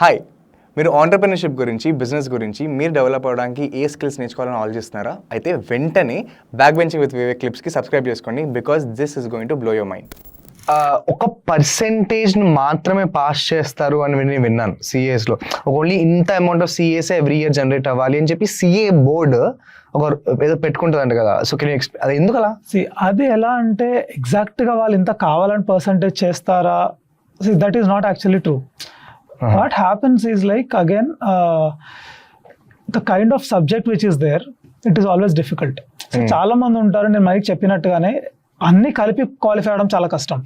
Hi మీరు entrepreneurship గురించి business గురించి మీరు డెవలప్ అవ్వడానికి ఏ స్కిల్స్ నేర్చుకోవాలని ఆలోచిస్తున్నారా? అయితే వెంటనే బ్యాక్ బెంచింగ్ విత్ వివేక్ క్లిప్స్కి సబ్స్క్రైబ్ చేసుకోండి because this is going to blow your mind ఒక పర్సెంటేజ్ మాత్రమే పాస్ చేస్తారు అని నేను విన్నాను CAs లో. ఓన్లీ ఇంత amount of CAs every year generate అవ్వాలి అని చెప్పి సిఏ బోర్డు ఒక ఏదో పెట్టుకుంటుందంట కదా. సో కెన్ అది ఎందుకు అలా? అది ఎలా అంటే ఎగ్జాక్ట్గా వాళ్ళు ఇంత కావాలని పర్సంటేజ్ చేస్తారా? That is not actually true what happens is like again the kind of subject which is there it is always difficult చాలా మంది ఉంటారు నేను మైక్ చెప్పినట్టుగానే అన్ని కలిపి క్వాలిఫై అవడం చాలా కష్టం.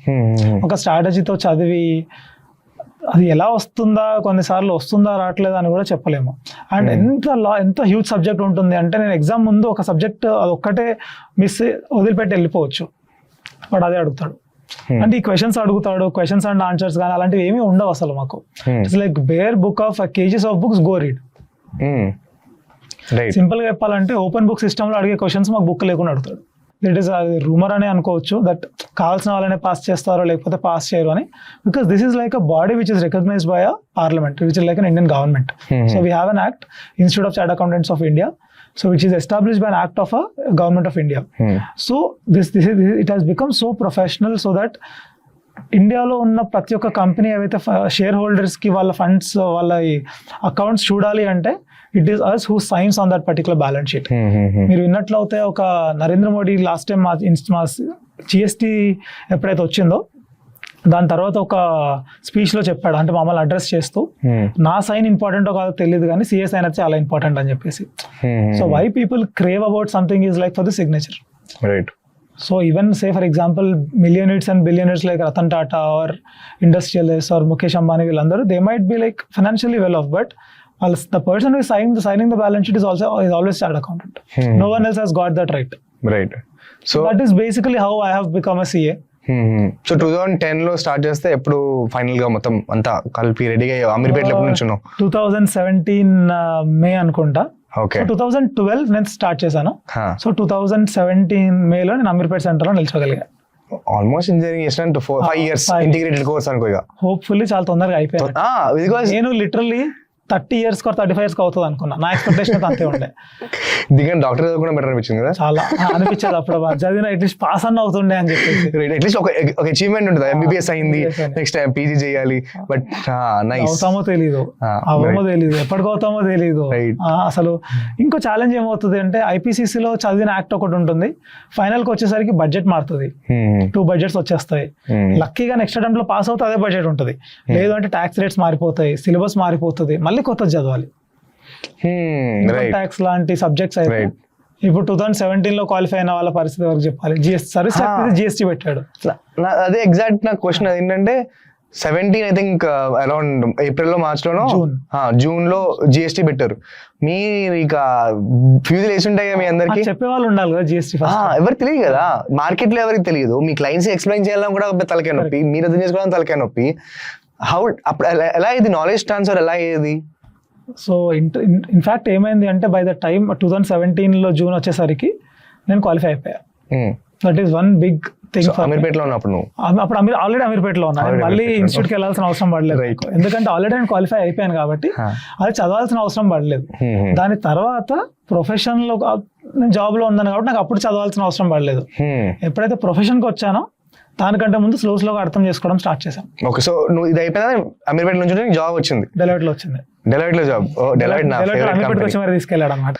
ఒక స్ట్రాటజీతో చదివి అది ఎలా వస్తుందా కొన్నిసార్లు వస్తుందా రావట్లేదా అని కూడా చెప్పలేము. అండ్ ఎంత లా ఎంత హ్యూజ్ సబ్జెక్ట్ ఉంటుంది అంటే నేను ఎగ్జామ్ ముందు ఒక సబ్జెక్ట్ అది ఒక్కటే మిస్ వదిలిపెట్టి వెళ్ళిపోవచ్చు. వాడు అదే అడుగుతాడు. అంటే ఈ క్వశ్చన్స్ అడుగుతాడు క్వశ్చన్స్ అండ్ ఆన్సర్స్ కానీ అలాంటివి ఏమీ ఉండవు అసలు మాకు. It's like bare book of KGs of books go read సింపుల్గా చెప్పాలంటే ఓపెన్ బుక్ సిస్టమ్లో అడిగే క్వశ్చన్స్ మాకు బుక్ లేకుండా అడుగుతాడు. ఇట్ ఈస్ అది రూమర్ అనే అనుకోవచ్చు దట్ కావాల్సిన వాళ్ళనే పాస్ చేస్తారో లేకపోతే పాస్ చేయరు అని. Because this is like a body which is recognised by a parliament which is like an Indian government so we have an act institute of chart accountants of India so which is established by an act of a government of India so this this it has become so professional so that ఇండియాలో ఉన్న ప్రతి ఒక్క company ఏవైతే share హోల్డర్స్కి వాళ్ళ funds వాళ్ళ accounts చూడాలి అంటే it is as who signs on that particular balance sheet మీరు విన్నట్లయితే ఒక నరేంద్ర మోడీ లాస్ట్ టైం మా మా జిఎస్టీ ఎప్పుడైతే వచ్చిందో దాని తర్వాత ఒక స్పీచ్లో చెప్పాడు. అంటే మమ్మల్ని అడ్రస్ చేస్తూ నా సైన్ ఇంపార్టెంట్ కాదో తెలియదు కానీ సిఎస్ అయినా చాలా ఇంపార్టెంట్ అని చెప్పేసి. So why people crave about something is like for the signature right so even say for example millionaires and billionaires like Ratan Tata or industrialist or Mukesh Ambani వీళ్ళందరూ they might be like financially well off but వాళ్ళ the person is signing signing the balance sheet is also is always chart accountant no one else he's got that right right so that is basically how I have become a CA so two thousand టెన్లో start చేస్తే ఎప్పుడు ఫైనల్గా మొత్తం అంతా కలిపి రెడీగా అమీర్పేటలో ఎప్పుడు నుంచున్నావు? టూ థౌజండ్ సెవెంటీన్ మే అనుకుంటా. ఓకే టూ థౌజండ్ ట్వెల్వ్ నేను స్టార్ట్ చేశాను. సో టూ థౌజండ్ సెవెంటీన్ మేలో నేను అమీర్పేట్ సెంటర్లో నిల్చోగలిగా. ఆల్మోస్ట్ ఇంజనీరింగ్ చేసిన ఫైవ్ ఇయర్స్. ఇంటిగ్రేటెడ్ కోర్స్ అనుకో ఇక. హోప్ఫుల్లీ చాలా తొందరగా అయిపోయాను బికాస్ నేను literally thirty years thirty five years అవుతుంది అనుకున్నా. నా ఎక్స్పెక్టేషన్ అంతే ఉండే. దిగని డాక్టర్ చదువుకోవడం బెటర్ అనిపించింది కదా? చాలా. అనిపించేది అప్పుడు చదివిన అట్లీస్ట్ పాస్ అన్న అవుతుండే అని చెప్పేసి. రైట్ అట్లీస్ట్ ఒక ఒక అచీవ్మెంట్ ఉంటుంది. ఎంబీబీఎస్ అయింది. నెక్స్ట్ టైం పీజీ చేయాలి. బట్ నైస్ అవుతామో తెలీదు. right. తెలీదు. ఎప్పటికి అవుతామో తెలీదు. అసలు ఇంకో ఛాలెంజ్ ఏమవుతుంది అంటే IPCC లో చదివిన యాక్ట్ ఒకటి ఉంటుంది. ఫైనల్కి వచ్చేసరికి బడ్జెట్ మారుతుంది. టూ బడ్జెట్స్ వచ్చేస్తాయి. లక్కీగా నెక్స్ట్ అటెంప్ట్లో పాస్ అవుతే అదే బడ్జెట్ ఉంటుంది. లేదు అంటే ట్యాక్స్ రేట్స్ మారిపోతాయి. సిలబస్ మారిపోతుంది. మళ్ళీ కొత్తది చదవాలి. రైట్ ట్యాక్స్ లాంటి సబ్జెక్ట్స్ అయితే. ఇప్పుడు టూ థౌసండ్ సెవెంటీన్లో క్వాలిఫై అయిన వాళ్ళ పరిస్థితి వరకు చెప్పాలి? GST service Ah. జిఎస్టీ పెట్టాడు. అదే ఎగ్జాక్ట్ నా క్వశ్చన్ అది ఏంటంటే సెవెంటీన్ ఐ థింక్ అరౌండ్ ఏప్రిల్లో మార్చ్ లోనో June. జూన్లో జిఎస్టీ పెట్టారు. మీరు ఇక ఫ్యూజ్ వేసి ఉంటాయి మీ అందరికి? చెప్పే వాళ్ళు ఉండాలి కదా జిఎస్టీ ఎవరికి తెలియదు కదా? మార్కెట్లో ఎవరికి తెలియదు? మీ క్లయింట్స్ ఎక్స్ప్లెయిన్ చేయాలని కూడా తలకాయ నొప్పి మీరు అర్థం చేసుకోవడం తలకాయ నొప్పి. హౌ అప్పుడు ఎలా- ఎలా ఇది నాలెడ్జ్ ట్రాన్స్ఫర్ ఎలా అయ్యేది? సో ఇన్ఫాక్ట్ ఏమైంది అంటే by the time two thousand సెవెంటీన్లో జూన్ వచ్చేసరికి నేను క్వాలిఫై అయిపోయా. That is one big thing for అమీర్పేటలో ఉన్నప్పుడు అప్పుడు అమీర్ ఆల్రెడీ అమీర్పేటలో ఉన్నా. నేను Already మళ్ళీ ఇన్స్టిట్యూట్కి వెళ్ళాల్సిన అవసరం పడలేదు. ఎందుకంటే ఆల్రెడీ నేను క్వాలిఫై అయిపోయాను కాబట్టి. అది చదవాల్సిన అవసరం పడలేదు. Hmm, hmm. దాని తర్వాత ప్రొఫెషన్లో నేను జాబ్లో ఉన్నాను కాబట్టి నాకు అప్పుడు చదవాల్సిన అవసరం పడలేదు. Hmm. ఎప్పుడైతే ప్రొఫెషన్కి వచ్చానో దానికంటే ముందు స్లో స్లోగా అర్థం చేసుకోవడం స్టార్ట్ చేశాను ఓకే సో నువ్వు ఇది అయిపోయినా అమీర్పేట నుంచి జాబ్ వచ్చింది. డెలివరీ లో వచ్చింది డెలైట్లో జాబ్ డెలైట్ కంపెనీ వచ్చి మరి తీసుకెళ్ళాడు అనమాట